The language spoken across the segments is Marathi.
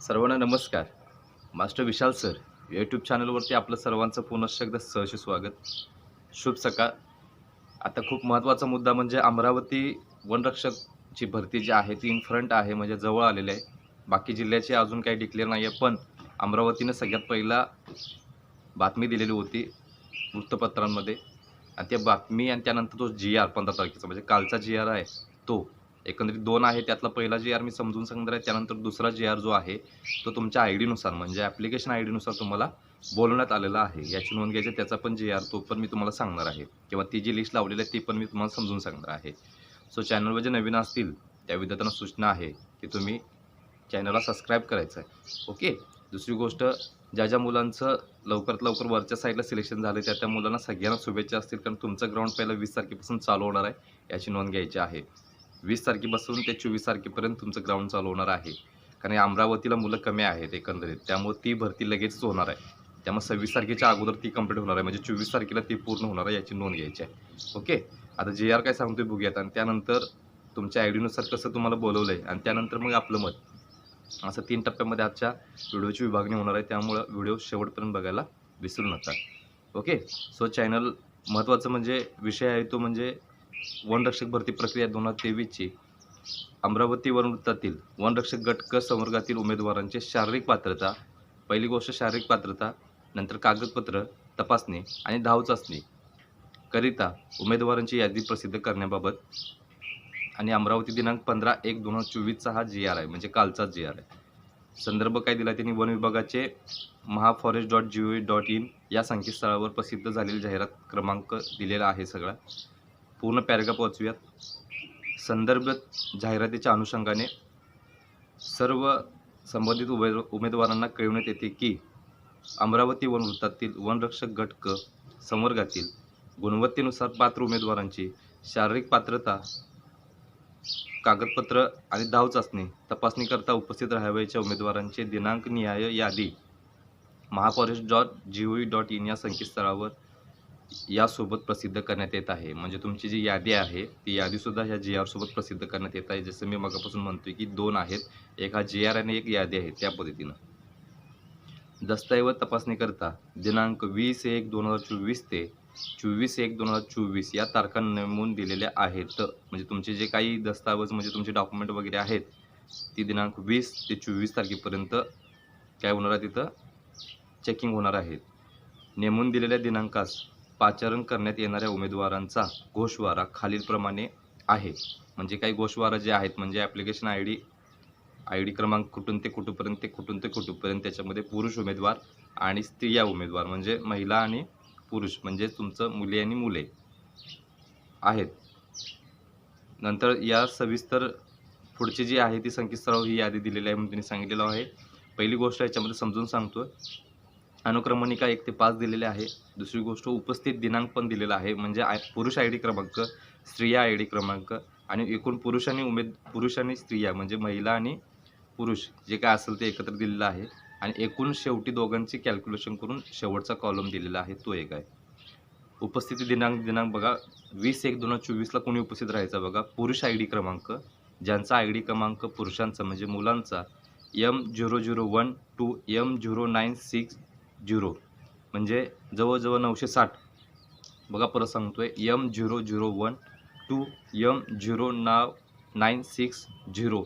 सर्वांना नमस्कार. मास्टर विशाल सर यूट्यूब चॅनलवरती आपलं सर्वांचं पुनश्च एकदा सहर्ष स्वागत. शुभ सकाळ. आता खूप महत्त्वाचा मुद्दा म्हणजे अमरावती वनरक्षकची भरती जी आहे ती इन फ्रंट आहे म्हणजे जवळ आलेली आहे. बाकी जिल्ह्याची अजून काही डिक्लेअर नाही आहे पण अमरावतीनं सगळ्यात पहिला बातमी दिलेली होती वृत्तपत्रांमध्ये. आणि त्या बातमी आणि त्यानंतर तो जी आर पंधरा तारखेचा म्हणजे कालचा जी आर आहे तो एकंदरीत दोन आहे त्यातला पहिला जे आर मी समजून सांगणार आहे त्यानंतर दुसरा जे आर जो आहे तो तुमच्या आय डीनुसार म्हणजे ॲप्लिकेशन आय डीनुसार तुम्हाला बोलवण्यात आलेला आहे. याची नोंद घ्यायची त्याचा पण जे आर तो पण मी तुम्हाला सांगणार आहे. किंवा ती जी लिस्ट लावलेली आहे ती पण मी तुम्हाला समजून सांगणार आहे. सो चॅनलवर जे नवीन असतील त्या विद्यार्थ्यांना सूचना आहे की तुम्ही चॅनलला सबस्क्राईब करायचं आहे. ओके दुसरी गोष्ट ज्या ज्या मुलांचं लवकरात लवकर वरच्या साईडला सिलेक्शन झालं त्या त्या मुलांना सगळ्यांना शुभेच्छा असतील कारण तुमचं ग्राउंड पहिला वीस तारखेपासून चालू होणार आहे याची नोंद घ्यायची आहे. वीस तारखेपासून ते चोवीस तारखेपर्यंत तुमचं ग्राउंड चालू होणार आहे. कारण अमरावतीला मुलं कमी आहेत एकंदरीत. त्यामुळे ती भरती लगेचच होणार आहे. त्यामुळे सव्वीस तारखेच्या अगोदर ती कंप्लीट होणार आहे. म्हणजे चोवीस तारखेला ती पूर्ण होणार आहे याची नोंद घ्यायची आहे. ओके? आता जे आर काय सांगतोय बघूयात. आणि त्यानंतर तुमच्या आय डीनुसार कसं तुम्हाला बोलवलं आहे आणि त्यानंतर मग आपलं मत. असं तीन टप्प्यामध्ये आजच्या व्हिडिओची विभागणी होणार आहे. त्यामुळं व्हिडिओ शेवटपर्यंत बघायला विसरू नका. ओके? सो चॅनल महत्त्वाचं म्हणजे विषय आहे तो म्हणजे वनरक्षक भरती प्रक्रिया दोन हजार तेवीसची. अमरावती वनवृत्तातील वनरक्षक गट क संवर्गातील उमेदवारांचे शारीरिक पात्रता पहिली गोष्ट शारीरिक पात्रता नंतर कागदपत्र तपासणी आणि धाव चाचणी करिता उमेदवारांची यादी प्रसिद्ध करण्याबाबत आणि अमरावती दिनांक पंधरा एक दोन हजार चोवीसचा हा जी आर आहे म्हणजे कालचा जी आर आहे संदर्भ काय दिला त्यांनी? वन विभागाचे Mahaforest dot G O dot in या संकेतस्थळावर प्रसिद्ध झालेली जाहिरात क्रमांक दिलेला आहे सगळा. पूर्ण पॅरेग्राफ वाचूयात. संदर्भ जाहिरातीच्या अनुषंगाने सर्व संबंधित उमे उमेदवारांना कळवण्यात येते की अमरावती वनवृत्तातील वनरक्षक घटक संवर्गातील गुणवत्तेनुसार पात्र उमेदवारांची शारीरिक पात्रता कागदपत्र आणि धाव चाचणी तपासणीकरता उपस्थित राहावयाच्या उमेदवारांचे दिनांक निहाय यादी Mahaforest dot G O dot in या संकेतस्थळावर यासोबत प्रसिद्ध करण्यात येत आहे. म्हणजे तुमची जी यादी आहे ती यादीसुद्धा ह्या जी आरसोबत प्रसिद्ध करण्यात येत आहे. जसं मी मगापासून म्हणतोय की दोन आहेत. एक हा जी आर आणि एक यादी आहे त्या पद्धतीनं. दस्तऐवज तपासणीकरता दिनांक वीस एक दोन हजार चोवीस ते चोवीस एक दोन हजार चोवीस या तारखा नेमून दिलेल्या आहेत. म्हणजे तुमचे जे काही दस्तावेज म्हणजे तुमचे डॉक्युमेंट वगैरे आहेत ती दिनांक वीस ते चोवीस तारखेपर्यंत काय होणार आहे तिथं? चेकिंग होणार आहेत. नेमून दिलेल्या दिनांकास पाचारण करण्यात येणाऱ्या उमेदवारांचा घोषवारा खालीलप्रमाणे आहे. म्हणजे काही घोषवारा जे आहेत म्हणजे application I D I D क्रमांक कुठून ते कुठूपर्यंत ते कुठून ते कुठूपर्यंत त्याच्यामध्ये पुरुष उमेदवार आणि स्त्रिया उमेदवार म्हणजे महिला आणि पुरुष म्हणजे तुमचं मुली आणि मुले आहेत. नंतर या सविस्तर पुढची जी आहे ती संकेतस्थळावर ही यादी दिलेली आहे म्हणून त्यांनी सांगितलेलं आहे. पहिली गोष्ट याच्यामध्ये समजून सांगतो अनुक्रमणिका एक ते पाच दिलेले आहे. दुसरी गोष्ट उपस्थित दिनांक पण दिलेला आहे. म्हणजे आय पुरुष आय डी क्रमांक स्त्रिया आय डी क्रमांक आणि एकूण पुरुष आणि उमेद पुरुष आणि स्त्रिया म्हणजे महिला आणि पुरुष जे काय असेल ते एकत्र दिलेलं आहे. आणि एकूण शेवटी दोघांची कॅल्क्युलेशन करून शेवटचा कॉलम दिलेला आहे. तो एक आहे. उपस्थिती दिनांक दिनांक बघा. वीस एक दोन हजार चोवीसला कोणी उपस्थित राहायचा बघा. पुरुष आय डी क्रमांक ज्यांचा आय डी क्रमांक पुरुषांचा म्हणजे मुलांचा M zero zero one two M zero nine six zero. म्हणजे जवळजवळ नऊशे साठ. बघा परत सांगतो आहे M zero zero one two M zero नाव नाईन सिक्स झिरो.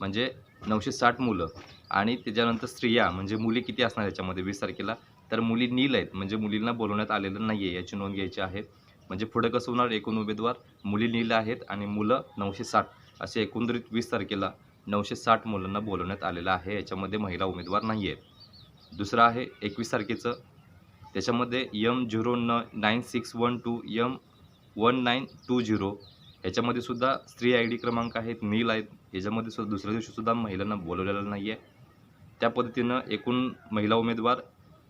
म्हणजे नऊशे साठ मुलं. आणि त्याच्यानंतर स्त्रिया म्हणजे मुली किती असणार याच्यामध्ये? वीस तारखेला. तर मुली नील आहेत. म्हणजे मुलींना बोलवण्यात आलेलं नाही आहे याची नोंद घ्यायची आहे. म्हणजे पुढे कसं होणार? एकूण उमेदवार मुली नील आहेत आणि मुलं नऊशे साठ. असे एकंदरीत वीस तारखेला नऊशे साठ मुलांना बोलवण्यात आलेलं आहे. याच्यामध्ये महिला उमेदवार नाही आहेत दुसरं आहे एकवीस तारखेचं. त्याच्यामध्ये यम झिरो न nine six one two M one nine two zero ह्याच्यामध्ये सुद्धा स्त्री आय डी क्रमांक आहेत नील आहेत. ह्याच्यामध्ये सुद्धा दुसऱ्या दिवशीसुद्धा महिलांना बोलवलेलं नाही आहे. त्या पद्धतीनं एकूण महिला उमेदवार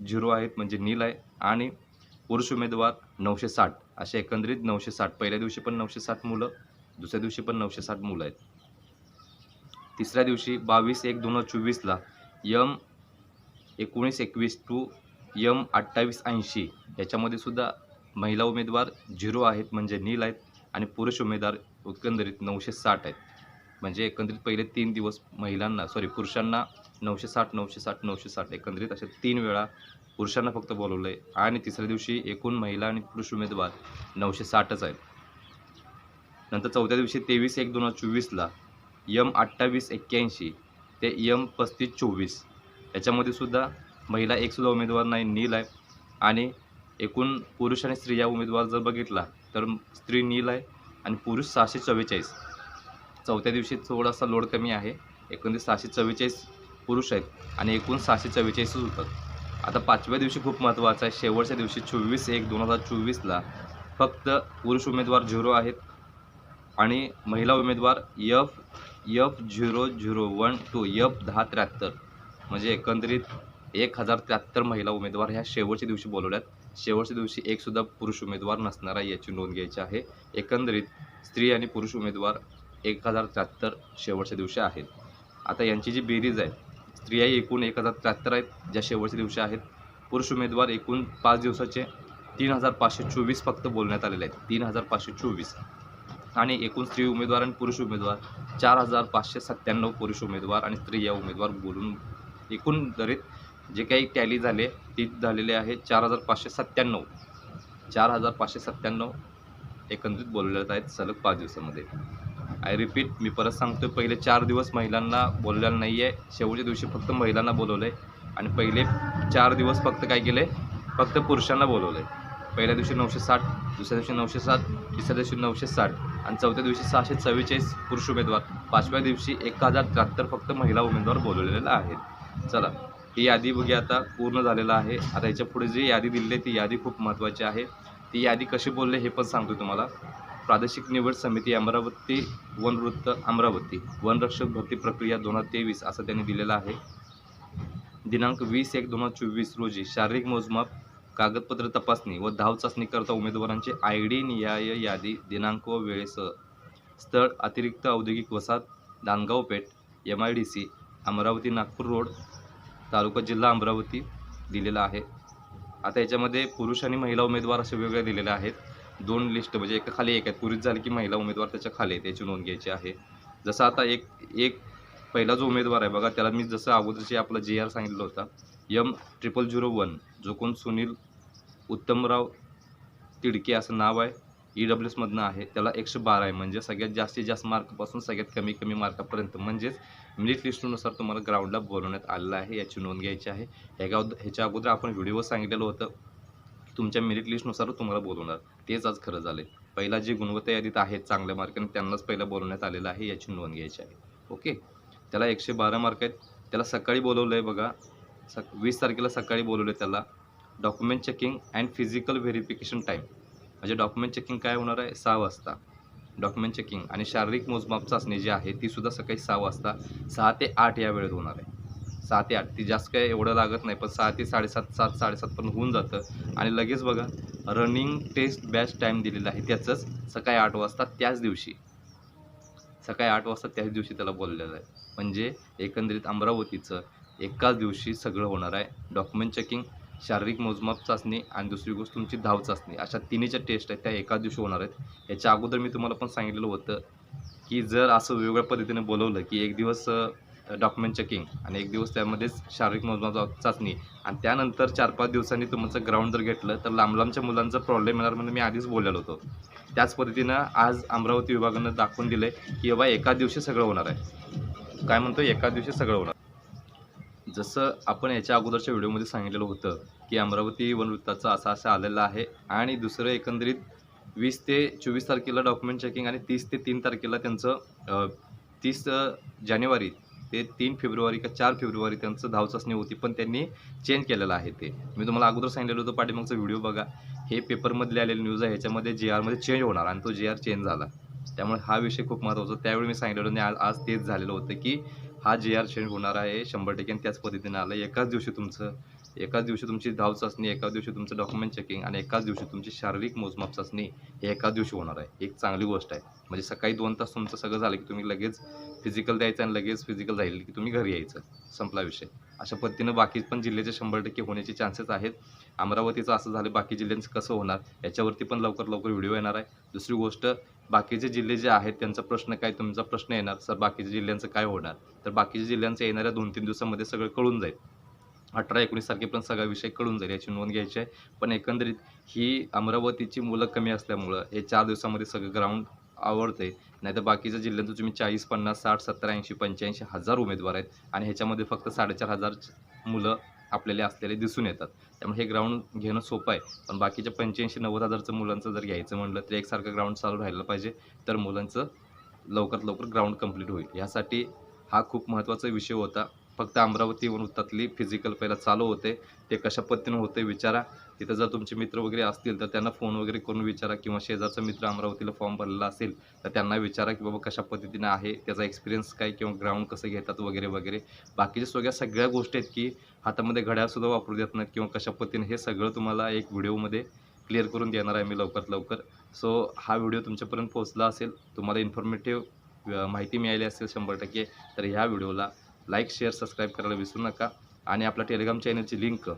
झिरो आहेत म्हणजे नील आहे. आणि पुरुष उमेदवार नऊशे साठ. असे एकंदरीत नऊशे साठ. पहिल्या दिवशी पण नऊशे साठ मुलं दुसऱ्या दिवशी पण नऊशे साठ मुलं आहेत. तिसऱ्या दिवशी बावीस एक दोन हजार चोवीसला यम एकोणीस एकवीस टू यम अठ्ठावीस ऐंशी याच्यामध्ये सुद्धा महिला उमेदवार झिरो आहेत म्हणजे नील आहेत आणि पुरुष उमेदवार एकंदरीत नऊशे साठ आहेत. म्हणजे एकंदरीत पहिले तीन दिवस महिलांना सॉरी पुरुषांना नऊशे साठ नऊशे साठ नऊशे साठ. एकंदरीत अशा तीन वेळा पुरुषांना फक्त बोलवलं आहे आणि तिसऱ्या दिवशी एकूण महिला आणि पुरुष उमेदवार नऊशे साठच आहेत. नंतर चौथ्या दिवशी तेवीस एक दोन हजार चोवीसला यम अठ्ठावीस एक्क्याऐंशी ते यम पस्तीस चोवीस. याच्यामध्ये सुद्धा महिला एकसुद्धा उमेदवार नाही नील आहे. आणि एकूण पुरुष आणि स्त्रिया उमेदवार जर बघितला तर स्त्री नील आहे आणि पुरुष सहाशे चव्वेचाळीस. चौथ्या दिवशी थोडासा लोड कमी आहे. एकंदरीत सहाशे चव्वेचाळीस पुरुष आहेत आणि एकूण सहाशे चव्वेचाळीसच होतात. आता पाचव्या दिवशी खूप महत्त्वाचं आहे. शेवटच्या दिवशी चोवीस एक दोन हजार चोवीसला फक्त पुरुष उमेदवार झिरो आहेत आणि महिला उमेदवार F F zero zero one two F दहा त्र्याहत्तर. म्हणजे एकंदरीत एक हजार त्र्याहत्तर महिला उमेदवार ह्या शेवटच्या दिवशी बोलवल्यात. शेवटच्या दिवशी एकसुद्धा पुरुष उमेदवार नसणार आहे याची नोंद घ्यायची आहे. एकंदरीत स्त्री आणि पुरुष उमेदवार एक हजार त्र्याहत्तर शेवटच्या दिवशी आहेत. आता यांची जी बेरीज आहे स्त्रिया एकूण एक हजार त्र्याहत्तर आहेत ज्या शेवटच्या दिवशी आहेत. पुरुष उमेदवार एकूण पाच दिवसाचे तीन हजार पाचशे चोवीस फक्त बोलण्यात आलेले आहेत. तीन हजार पाचशे चोवीस. आणि एकूण स्त्री उमेदवार आणि पुरुष उमेदवार चार हजार पाचशे सत्त्याण्णव पुरुष उमेदवार आणि स्त्रिया उमेदवार बोलून एकूण दरीत जे काही टॅली झाले ते झालेले आहे चार हजार पाचशे सत्त्याण्णव. चार हजार पाचशे सत्त्याण्णव एकंदरीत बोलवले आहेत सलग पाच दिवसामध्ये. आय रिपीट मी परत सांगतो पहिले चार दिवस महिलांना बोललेलं नाही आहे शेवटच्या दिवशी फक्त महिलांना बोलवलं आहे आणि पहिले चार दिवस फक्त काय केले? फक्त पुरुषांना बोलवलं आहे पहिल्या दिवशी नऊशे साठ दुसऱ्या दिवशी नऊशे साठ तिसऱ्या दिवशी नऊशे साठ आणि चौथ्या दिवशी सहाशे चव्वेचाळीस पुरुष उमेदवार. पाचव्या दिवशी एक हजार त्र्याहत्तर फक्त महिला उमेदवार बोलवलेला आहेत. चला ही यादी बघूया आता पूर्ण झालेलं आहे. आता याच्यापुढे जी यादी दिलेली आहे ती यादी खूप महत्त्वाची आहे. ती यादी कशी बोलले हे पण सांगतो तुम्हाला. प्रादेशिक निवड समिती अमरावती वनवृत्त अमरावती वनरक्षक भरती प्रक्रिया दोन हजार तेवीस असं त्यांनी दिलेलं आहे. दिनांक वीस एक दोन हजार चोवीस रोजी शारीरिक मोजमाप कागदपत्र तपासणी व धाव चाचणीकरता उमेदवारांची आय डी नियाय यादी दिनांक व वेळेसह. स्थळ अतिरिक्त औद्योगिक वसाहत Dangaon Peth M I D C Amravati Nagpur road तालुका जिल्हा अमरावती दिलेला आहे. आता याच्यामध्ये पुरुष आणि महिला उमेदवार असे वेगळे दिलेले आहेत. दोन लिस्ट म्हणजे एका खाली एक आहेत. पुरुष झाले की महिला उमेदवार त्याच्याखाली आहे त्याची नोंद घ्यायची आहे. जसं आता एक एक पहिला जो उमेदवार आहे बघा त्याला मी जसं अगोदरचे आपला जे आर सांगितलं होता. यम ट्रिपल झिरो वन जो कोण सुनील उत्तमराव तिडके असं नाव आहे ई डब्ल्यू एसमधनं आहे. त्याला एकशे बारा आहे. म्हणजे सगळ्यात जास्तीत जास्त मार्कपासून सगळ्यात कमी कमी मार्कापर्यंत. म्हणजेच मिनिट लिस्टनुसार तुम्हाला ग्राउंडला बोलवण्यात आलेलं आहे. याची नोंद घ्यायची आहे. ह्या ह्याच्या अगोदर आपण व्हिडिओ सांगितलेलं होतं तुमच्या मेरिट लिस्टनुसार तुम्हाला बोलवणार. तेच आज खरं झालं पहिला जे गुणवत्ता यादीत आहेत चांगल्या मार्काने त्यांनाच पहिला बोलवण्यात आलेलं आहे. याची नोंद घ्यायची आहे. ओके? त्याला एकशे बारा मार्क आहेत. त्याला सकाळी बोलवलं आहे बघा. सक वीस तारखेला सकाळी बोलवलं आहे त्याला. Document checking and physical verification time म्हणजे डॉक्युमेंट चेकिंग काय होणार आहे? सहा वाजता. डॉक्युमेंट चेकिंग आणि शारीरिक मोजमाप चाचणी जी आहे ती सुद्धा सकाळी सहा वाजता सहा ते आठ या वेळेत होणार आहे. सहा ते आठ ती जास्त काय एवढं लागत नाही पण सहा ते साडेसात सात साडेसातपर्यंत होऊन जातं. आणि लगेच बघा रनिंग टेस्ट बॅच टाईम दिलेला आहे त्याचंच सकाळी आठ वाजता त्याच दिवशी. सकाळी आठ वाजता त्याच दिवशी त्याला बोललेलं आहे. म्हणजे एकंदरीत अमरावतीचं एकाच दिवशी सगळं होणार आहे. डॉक्युमेंट चेकिंग शारीरिक मोजमाप चाचणी आणि दुसरी गोष्ट तुमची धाव चाचणी. अशा तिन्हीच्या टेस्ट आहेत त्या एकाच दिवशी होणार आहेत. याच्या अगोदर मी तुम्हाला पण सांगितलेलं होतं की जर असं वेगवेगळ्या पद्धतीने बोलवलं की एक दिवस डॉक्युमेंट चेकिंग आणि एक दिवस त्यामध्येच शारीरिक मोजमाप चाचणी आणि त्यानंतर चार पाच दिवसांनी तुमचं ग्राउंड जर घेतलं तर लांब लांबच्या मुलांचा प्रॉब्लेम येणार म्हणून मी आधीच बोललेलो होतो. त्याच पद्धतीनं आज अमरावती विभागानं दाखवून दिलं आहे की बाबा एका दिवशी सगळं होणार आहे. काय म्हणतो एका दिवशी सगळं होणार जसं आपण याच्या अगोदरच्या व्हिडिओमध्ये सांगितलेलं होतं की अमरावती वनवृत्ताचं असा असं आलेला आहे आणि दुसरं एकंदरीत वीस ते चोवीस तारखेला डॉक्युमेंट चेकिंग आणि तीस ते तीन तारखेला त्यांचं तीस जानेवारी ते तीन फेब्रुवारी का चार फेब्रुवारी त्यांचं धावचाचणी होती पण त्यांनी चेंज केलेलं आहे ते. मी तुम्हाला अगोदर सांगितलेलं होतं पाठीमागचा व्हिडिओ बघा. हे पेपरमधले आलेली न्यूज आहे ह्याच्यामध्ये जे आरमध्ये चेंज होणार आणि तो जे आर चेंज झाला. त्यामुळे हा विषय खूप महत्त्वाचा त्यावेळी मी सांगितलेलं आणि आज आज तेच झालेलं होतं की हा जे आर चेंज होणार आहे शंभर टक्के आणि त्याच पद्धतीने आलं एकाच दिवशी तुमचं एकाच दिवशी तुमची धाव चाचणी एकाच दिवशी तुमचं डॉक्युमेंट चेकिंग आणि एकाच दिवशी तुमची शारीरिक मोजमाप चाचणी हे एकाच दिवशी होणार आहे. एक चांगली गोष्ट आहे. म्हणजे सकाळी दोन तास तुमचं सगळं झालं की तुम्ही लगेच फिजिकल द्यायचं आणि लगेच फिजिकल राहील की तुम्ही घरी यायचं. संपला विषय. अशा पद्धतीनं बाकी पण जिल्ह्याचे शंभर टक्के होण्याचे चान्सेस आहेत. अमरावतीचं असं झालं बाकी जिल्ह्यांचं कसं होणार याच्यावरती पण लवकर लवकर व्हिडिओ येणार आहे. दुसरी गोष्ट बाकीचे जिल्हे जे आहेत त्यांचा प्रश्न काय तुमचा प्रश्न येणार. सर बाकीच्या जिल्ह्यांचं काय होणार? तर बाकीच्या जिल्ह्यांचं येणाऱ्या दोन तीन दिवसामध्ये सगळं कळून जाईल. अठरा एकोणीस तारखेपर्यंत सगळा विषय कळून जाईल याची नोंद घ्यायची आहे. पण एकंदरीत ही अमरावतीची मुलं कमी असल्यामुळं हे चार दिवसामध्ये सगळं ग्राउंड आवडते नाहीतर बाकीच्या जिल्ह्यातून तुम्ही चाळीस पन्नास साठ सत्तर ऐंशी पंच्याऐंशी हजार उमेदवार आहेत. आणि ह्याच्यामध्ये फक्त साडेचार हजार मुलं आपल्याला असलेले दिसून येतात. त्यामुळे हे ग्राउंड घेणं सोपं आहे. पण बाकीच्या पंच्याऐंशी नव्वद हजारचं मुलांचं जर घ्यायचं म्हटलं तर एकसारखं ग्राउंड चालू राहिलं पाहिजे तर मुलांचं लवकरात लवकर ग्राउंड कंप्लीट होईल. यासाठी हा खूप महत्त्वाचा विषय होता. फक्त अमरावती वृत्तातली फिजिकल पहिला चालू होते. ते कशा पद्धतीनं होते विचारा. तिथं जर तुमचे मित्र वगैरे असतील तर त्यांना फोन वगैरे करून विचारा. किंवा शेजारचा मित्र अमरावतीला फॉर्म भरलेला असेल तर त्यांना विचारा की बाबा कशा पद्धतीनं आहे त्याचा एक्सपिरियन्स काय किंवा ग्राउंड कसं घेतात वगैरे वगैरे. बाकीच्या सगळ्या सगळ्या गोष्टी आहेत की हातामध्ये घड्याळसुद्धा वापरू देत नाहीत किंवा कशा पद्धतीने हे सगळं तुम्हाला एक व्हिडिओमध्ये क्लिअर करून देणार आहे मी लवकरात लवकर. सो हा व्हिडिओ तुमच्यापर्यंत पोहोचला असेल. तुम्हाला इन्फॉर्मेटिव्ह माहिती मिळाली असेल शंभर टक्के तर ह्या व्हिडिओला लाईक शेअर सबस्क्राईब करायला विसरू नका. आणि आपल्या टेलिग्राम चॅनलची लिंक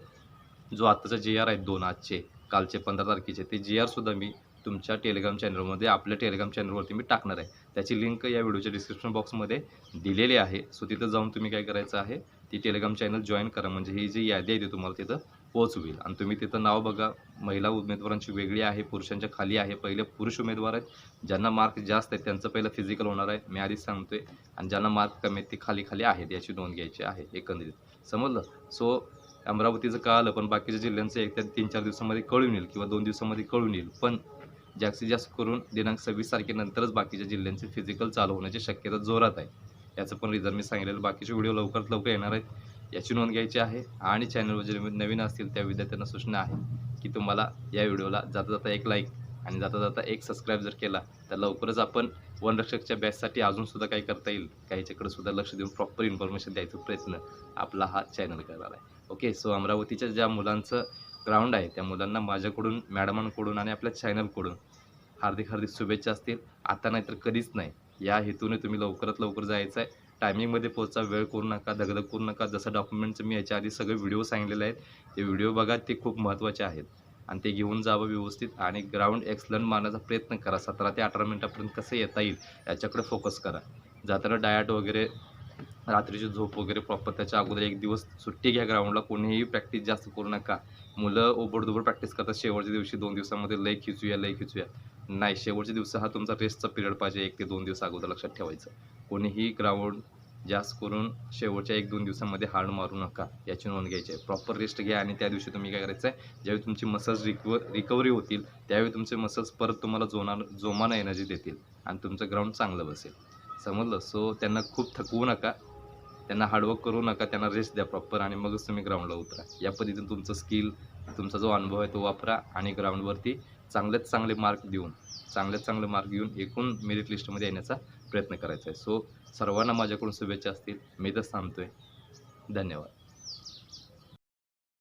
जो आत्ताचा जे आर आहे दोन आजचे कालचे पंधरा तारखेचे ते जे आरसुद्धा मी तुमच्या टेलिग्राम चॅनलमध्ये आपल्या टेलिग्राम चॅनलवरती मी टाकणार आहे. त्याची लिंक या व्हिडिओच्या डिस्क्रिप्शन बॉक्समध्ये दिलेली आहे. सो तिथं जाऊन तुम्ही काय करायचं आहे ती टेलिग्राम चॅनल जॉईन करा. म्हणजे ही जी यादी आहे ती तुम्हाला तिथं पोहोचवेल आणि तुम्ही तिथं नाव बघा महिला उमेदवारांची वेगळी आहे पुरुषांच्या खाली आहे. पहिले पुरुष उमेदवार आहेत ज्यांना मार्क जास्त आहेत त्यांचं पहिलं फिजिकल होणार आहे मी आधीच सांगतोय. आणि ज्यांना मार्क कमी आहेत ती खाली खाली आहेत याची नोंद घ्यायची आहे एकंदरीत. समजलं? सो अमरावतीचं कळालं पण बाकीच्या जिल्ह्यांचं एक त्या तीन चार दिवसामध्ये कळून येईल किंवा दोन दिवसामध्ये कळून येईल. पण जास्तीत जास्त करून दिनांक सव्वीस तारखेनंतरच बाकीच्या जिल्ह्यांचे फिजिकल चालू होण्याची शक्यता जोरात आहे. याचं पण रिझन मी सांगितलेलं. बाकीचे व्हिडिओ लवकरात लवकर येणार आहेत. याची नोंद घ्यायची आहे आणि चॅनलवर जे नवीन असतील त्या विद्यार्थ्यांना सूचना आहे की तुम्हाला या व्हिडिओला जाता जाता एक लाईक आणि जाता जाता एक सबस्क्राईब जर केला तर लवकरच आपण वनरक्षकच्या बॅचसाठी अजूनसुद्धा काही करता येईल काहीच्याकडे सुद्धा लक्ष देऊन प्रॉपर इन्फॉर्मेशन द्यायचा प्रयत्न आपला हा चॅनल करणार आहे. ओके सो अमरावतीच्या ज्या मुलांचं ग्राउंड आहे त्या मुलांना माझ्याकडून मॅडमांकडून आणि आपल्या चॅनलकडून हार्दिक हार्दिक शुभेच्छा असतील. आता नाही तर कधीच नाही. या हेतूने तुम्ही लवकरात लवकर जायचं आहे टायमिंगमध्ये पोहोचा वेळ करू नका दगदग करू नका. जसं डॉक्युमेंटचं मी याच्या आधी सगळे व्हिडिओ सांगितलेले आहेत ते व्हिडिओ बघा ते खूप महत्त्वाचे आहेत. आणि ते घेऊन जावं व्यवस्थित आणि ग्राउंड एक्सलंट मारण्याचा प्रयत्न करा. सतरा ते अठरा मिनटापर्यंत कसं येता येईल याच्याकडे फोकस करा. जाताना डायट वगैरे रात्रीची झोप वगैरे प्रॉपर त्याच्या अगोदर एक दिवस सुट्टी घ्या ग्राउंडला कोणीही प्रॅक्टिस जास्त करू नका. मुलं ओबडधोबड प्रॅक्टिस करतात. शेवटच्या दिवशी दोन दिवसामध्ये लय खिचूया लय खिचूया. नाही शेवटच्या दिवस हा तुमचा रेस्टचा पिरियड पाहिजे. एक ते दोन दिवस अगोदर लक्षात ठेवायचं. कोणीही ग्राउंड जास्त करून शेवटच्या एक दोन दिवसामध्ये हार्ड मारू नका याची नोंद घ्यायची आहे. प्रॉपर रेस्ट घ्या आणि त्या दिवशी तुम्ही काय करायचं आहे ज्यावेळी तुमची मसल्स रिकव रिकव्हरी होतील त्यावेळी तुमचे मसल्स परत तुम्हाला जोणार जोमानं एनर्जी देतील आणि तुमचं ग्राउंड चांगलं बसेल. समजलं? सो त्यांना खूप थकवू नका. त्यांना हार्डवर्क करू नका. त्यांना रेस्ट द्या प्रॉपर आणि मगच तुम्ही ग्राउंडला उतरा. या पद्धतीने तुमचं स्किल तुमचा जो अनुभव आहे तो वापरा आणि ग्राउंडवरती चांगल्यात चांगले मार्क देऊन चांगल्यात चांगले मार्क घेऊन एकूण मेरिट लिस्टमध्ये येण्याचा प्रयत्न करायचा आहे. सो सर्वांना माझ्याकडून शुभेच्छा असतील. मी तर थांबतोय धन्यवाद.